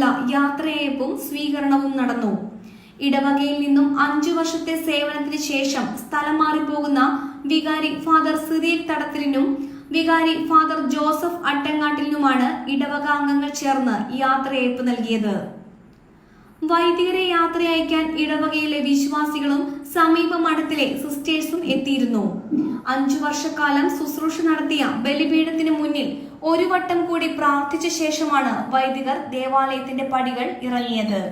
നിന്നുള്ള യാത്രയയപ്പും സ്വീകരണവും നടന്നു. ഇടവകയിൽ നിന്നും അഞ്ചു വർഷത്തെ സേവനത്തിന് ശേഷം സ്ഥലം മാറിപ്പോകുന്ന വികാരി ഫാദർ സിറിയക് തടത്തിലിനും വികാരി ഫാദർ ജോസഫ് അട്ടങ്ങാട്ടിലിനുമാണ് ഇടവക അംഗങ്ങൾ ചേർന്ന് യാത്രയയപ്പ് നൽകിയത്. വൈദികരെ യാത്രയയക്കാൻ ഇടവകയിലെ വിശ്വാസികളും സമീപ മഠത്തിലെ സിസ്റ്റേഴ്സും എത്തിയിരുന്നു. അഞ്ചു വർഷക്കാലം ശുശ്രൂഷ നടത്തിയ ബലിപീഠത്തിന് മുന്നിൽ ഒരു വട്ടം കൂടി പ്രാർത്ഥിച്ച ശേഷമാണ് വൈദികർ ദേവാലയത്തിന്റെ പടികൾ ഇറങ്ങിയത്.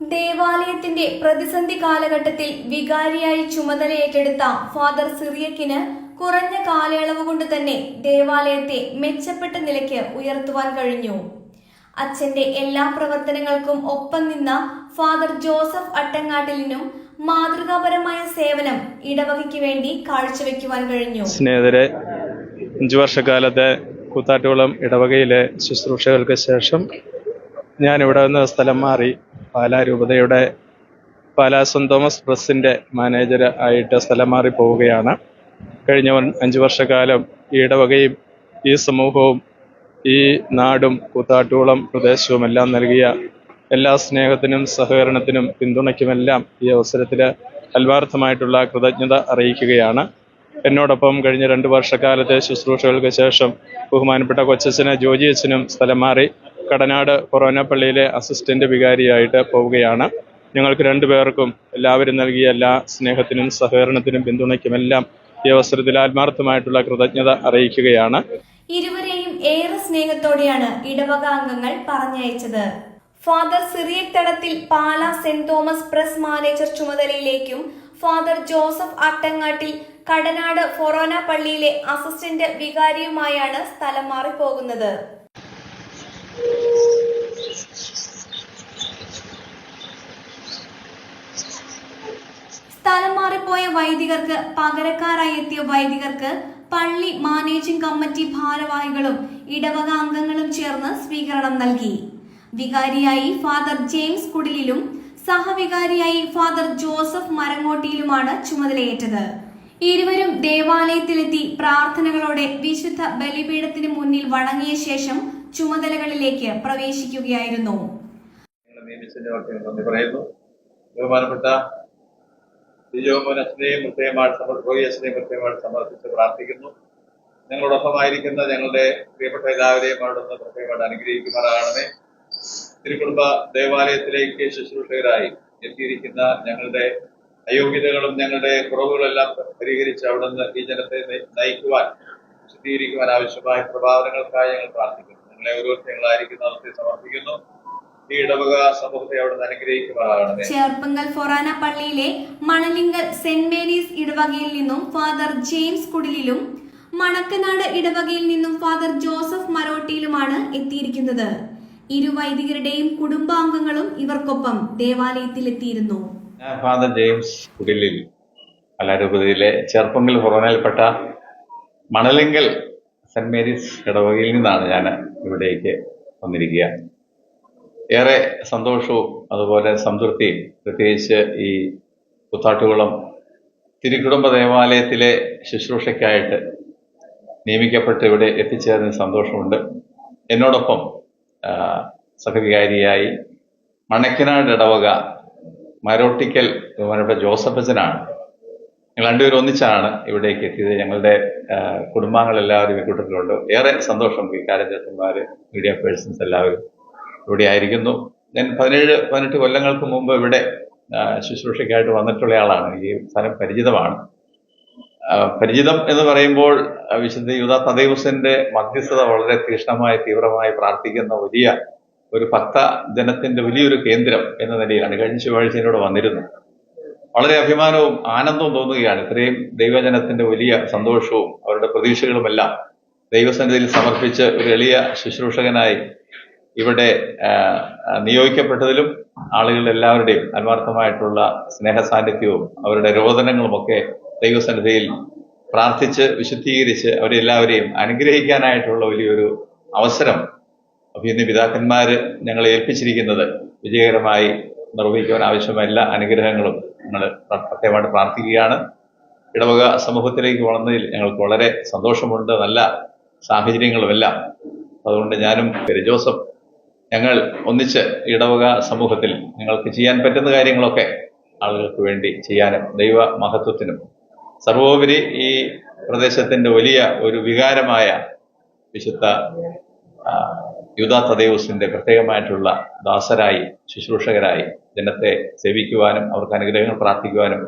ദേവാലയത്തിന്റെ പ്രതിസന്ധി കാലഘട്ടത്തിൽ വികാരിയായി ചുമതലയേറ്റെടുത്ത ഫാദർ സിറിയക്കിന് കുറഞ്ഞ കാലയളവ് കൊണ്ട് തന്നെ ദേവാലയത്തെ മെച്ചപ്പെട്ട നിലയ്ക്ക് ഉയർത്തുവാൻ കഴിഞ്ഞു. അച്ഛന്റെ എല്ലാ പ്രവർത്തനങ്ങൾക്കും ഒപ്പം നിന്ന ഫാദർ ജോസഫ് അട്ടങ്ങാട്ടിലിനും മാതൃകാപരമായ സേവനം ഇടവകയ്ക്ക് വേണ്ടി കാഴ്ചവെക്കുവാൻ കഴിഞ്ഞു. സ്നേഹിതരെ അഞ്ചു വർഷക്കാലത്തെ കൂത്താട്ടുകുളം ഇടവകയിലെ ശുശ്രൂഷകൾക്ക് ശേഷം ഞാൻ ഇവിടെ നിന്ന് സ്ഥലം മാറി പാലാ രൂപതയുടെ പാലാ സെന്റ് തോമസ് പ്രസിന്റെ മാനേജർ ആയിട്ട് സ്ഥലം മാറി പോവുകയാണ്. കഴിഞ്ഞ അഞ്ച് വർഷക്കാലം ഈ ഇടവകയും ഈ സമൂഹവും ഈ നാടും കൂത്താട്ടുകുളം പ്രദേശവും എല്ലാം നൽകിയ എല്ലാ സ്നേഹത്തിനും സഹകരണത്തിനും പിന്തുണയ്ക്കുമെല്ലാം ഈ അവസരത്തിൽ അൽവാർത്ഥമായിട്ടുള്ള കൃതജ്ഞത അറിയിക്കുകയാണ്. എന്നോടൊപ്പം കഴിഞ്ഞ രണ്ട് വർഷക്കാലത്തെ ശുശ്രൂഷകൾക്ക് ശേഷം ബഹുമാനപ്പെട്ട കൊച്ചച്ഛന് ജോജി അച്ഛനും സ്ഥലം മാറി കടനാട് കൊറോന പള്ളിയിലെ അസിസ്റ്റന്റ് വികാരിയായിട്ട് പോവുകയാണ്. ഞങ്ങൾക്ക് രണ്ടുപേർക്കും എല്ലാവരും നൽകിയ എല്ലാ സ്നേഹത്തിനും സഹകരണത്തിനും പിന്തുണയ്ക്കുമെല്ലാം ഈ അവസരത്തിൽ ആത്മാർത്ഥമായിട്ടുള്ള കൃതജ്ഞത അറിയിക്കുകയാണ്. ഇരുവരെയും ഏറെ സ്നേഹത്തോടെയാണ് ഇടവക അംഗങ്ങൾ പറഞ്ഞയച്ചത്. Father Cyriac Thadathil Pala Saint Thomas press manager ചുമതലയിലേക്കും father Joseph Attangattil Kadanad ഫൊറോന പള്ളിയിലെ അസിസ്റ്റന്റ് വികാരിയുമായാണ് സ്ഥലം മാറിപ്പോകുന്നത്. സ്ഥലം മാറിപ്പോയ വൈദികർക്ക് പകരക്കാരായി എത്തിയ വൈദികർക്ക് പള്ളി മാനേജിംഗ് കമ്മിറ്റി ഭാരവാഹികളും ഇടവക അംഗങ്ങളും ചേർന്ന് സ്വീകരണം നൽകി. വികാരിയായി ഫാദർ ജെയിംസ് കുടിലിലും സഹവികാരിയായി ഫാദർ ജോസഫ് മരങ്ങോട്ടിയിലുമാണ് ചുമതലയേറ്റത്. ഇരുവരും ദേവാലയത്തിലെത്തി പ്രാർത്ഥനകളോടെ വിശുദ്ധ ബലിപീഠത്തിന് മുന്നിൽ വണങ്ങിയ ശേഷം ചുമതലകളിലേക്ക് പ്രവേശിക്കുകയായിരുന്നു. പ്രാർത്ഥിക്കുന്നു. ഞങ്ങളോടൊപ്പമായിരിക്കുന്ന ഞങ്ങളുടെ പ്രിയപ്പെട്ട എല്ലാവരെയും അവിടെ നിന്ന് പ്രത്യേകമായിട്ട് അനുഗ്രഹിക്കുമാറാകണമേ. തിരുക്കുടുംബ ദേവാലയത്തിലേക്ക് ശുശ്രൂഷകരായി എത്തിയിരിക്കുന്ന ഞങ്ങളുടെ അയോഗ്യതകളും ഞങ്ങളുടെ കുറവുകളെല്ലാം പരിഹരിച്ച് അവിടുന്ന് ഈ ജനത്തെ നയി- നയിക്കുവാൻ ശുദ്ധീകരിക്കുവാൻ ആവശ്യമായ പ്രഭാവനങ്ങൾക്കായി ഞങ്ങൾ പ്രാർത്ഥിക്കുന്നു. ഞങ്ങളെ ഓരോരുത്തങ്ങളായിരിക്കുന്ന അവസ്ഥയെ സമർപ്പിക്കുന്നു. ഈ ഇടവക സമൂഹത്തെ അവിടുന്ന് അനുഗ്രഹിക്കുമാറാകണമേ. ചേർപ്പങ്കൽ ഫൊറാന പള്ളിയിലെ മണലിങ്കൽ സെന്റ് മേരീസ് ഇടവകയിൽ നിന്നും ഫാദർ ജെയിംസ് കുടിലിലും മണക്കനാട് ഇടവകയിൽ നിന്നും ഫാദർ ജോസഫ് മരോട്ടിയിലുമാണ് എത്തിയിരിക്കുന്നത്. ഇരു വൈദികരുടെയും കുടുംബാംഗങ്ങളും ഇവർക്കൊപ്പം ദേവാലയത്തിലെത്തിയിരുന്നു. ഫാദർ ജെയിംസ് കുടിലിൽ കലാരൂപതയിലെ ചെറുപ്പങ്കിൽ പുറമേൽപ്പെട്ട മണലിങ്കൽ സെന്റ് മേരീസ് ഇടവകയിൽ നിന്നാണ് ഞാൻ ഇവിടേക്ക് വന്നിരിക്കുക. ഏറെ സന്തോഷവും അതുപോലെ സംതൃപ്തിയും പ്രത്യേകിച്ച് ഈ കുത്താട്ടുകുളം തിരുക്കുടുംബ ദേവാലയത്തിലെ ശുശ്രൂഷയ്ക്കായിട്ട് നിയമിക്കപ്പെട്ട് ഇവിടെ എത്തിച്ചേർന്ന സന്തോഷമുണ്ട്. എന്നോടൊപ്പം സഹവികാരിയായി മണക്കിനാട് ഇടവക മരോട്ടിക്കൽ ജോസഫ് അച്ഛനാണ്. ഞങ്ങൾ രണ്ടുപേരും ഒന്നിച്ചാണ് ഇവിടേക്ക് എത്തിയത്. ഞങ്ങളുടെ കുടുംബാംഗങ്ങളെല്ലാവരും ഈ കൂട്ടത്തിലുണ്ട്. ഏറെ സന്തോഷം ഈ കാര്യജർത്തന്മാര് മീഡിയ പേഴ്സൺസ് എല്ലാവരും ഇവിടെ ആയിരിക്കുന്നു. ഞാൻ പതിനേഴ് പതിനെട്ട് കൊല്ലങ്ങൾക്ക് മുമ്പ് ഇവിടെ ശുശ്രൂഷയ്ക്കായിട്ട് വന്നിട്ടുള്ള ആളാണ്. ഈ സ്ഥലം പരിചിതമാണ്. പരിചിതം എന്ന് പറയുമ്പോൾ വിശുദ്ധ യുദ്ധ തദൈവസന്റെ മധ്യസ്ഥത വളരെ തീക്ഷ്ണമായി തീവ്രമായി പ്രാർത്ഥിക്കുന്ന വലിയ ഒരു ഭക്ത ജനത്തിന്റെ വലിയൊരു കേന്ദ്രം എന്ന നിലയിലാണ്. കഴിഞ്ഞ ചൊവ്വാഴ്ച എന്നോട് വന്നിരുന്നത് വളരെ അഭിമാനവും ആനന്ദവും തോന്നുകയാണ്. ഇത്രയും ദൈവജനത്തിന്റെ വലിയ സന്തോഷവും അവരുടെ പ്രതീക്ഷകളുമെല്ലാം ദൈവസന്നിധിയിൽ സമർപ്പിച്ച് ഒരു എളിയ ശുശ്രൂഷകനായി ഇവിടെ നിയോഗിക്കപ്പെട്ടതിലും ആളുകളുടെ എല്ലാവരുടെയും ആത്മാർത്ഥമായിട്ടുള്ള സ്നേഹ സാന്നിധ്യവും അവരുടെ രോദനങ്ങളുമൊക്കെ ദൈവസന്നിധിയിൽ പ്രാർത്ഥിച്ച് വിശുദ്ധീകരിച്ച് അവരെല്ലാവരെയും അനുഗ്രഹിക്കാനായിട്ടുള്ള വലിയൊരു അവസരം അഭിയുന്ന പിതാക്കന്മാർ ഞങ്ങളെ ഏൽപ്പിച്ചിരിക്കുന്നത്. വിജയകരമായി നിർവഹിക്കുവാൻ ആവശ്യമായ എല്ലാ അനുഗ്രഹങ്ങളും ഞങ്ങൾ പ്രത്യേകമായിട്ട് പ്രാർത്ഥിക്കുകയാണ്. ഇടവക സമൂഹത്തിലേക്ക് വളർന്നതിൽ ഞങ്ങൾക്ക് വളരെ സന്തോഷമുണ്ട്. നല്ല സാഹചര്യങ്ങളുമെല്ലാം. അതുകൊണ്ട് ഞാനും ജോസഫ്. ഞങ്ങൾ ഒന്നിച്ച് ഇടവക സമൂഹത്തിൽ നിങ്ങൾക്ക് ചെയ്യാൻ പറ്റുന്ന കാര്യങ്ങളൊക്കെ ആളുകൾക്ക് വേണ്ടി ചെയ്യാനും ദൈവ മഹത്വത്തിനും സർവോപരി ഈ പ്രദേശത്തിന്റെ വലിയ ഒരു വികാരമായ വിശുദ്ധ തദേവസിന്റെ പ്രത്യേകമായിട്ടുള്ള ദാസരായി ശുശ്രൂഷകരായി ജനത്തെ സേവിക്കുവാനും അവർക്ക് അനുഗ്രഹങ്ങൾ പ്രാർത്ഥിക്കുവാനും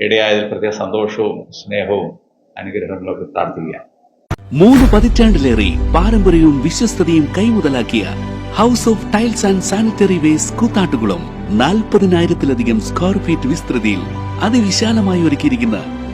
ഇടയായതിൽ പ്രത്യേക സന്തോഷവും സ്നേഹവും അനുഗ്രഹങ്ങളൊക്കെ പ്രാർത്ഥിക്കുക മൂന്ന് പതിറ്റാണ്ടിലേറെ പാരമ്പര്യവും വിശ്വസ്തയും കൈമുതലാക്കിയ house of tiles and sanitary waste Koothattukulam നാൽപ്പതിനായിരത്തിലധികം സ്ക്വയർ ഫീറ്റ് വിസ്തൃതിയിൽ അതിവിശാലമായി ഒരുക്കിയിരിക്കുന്ന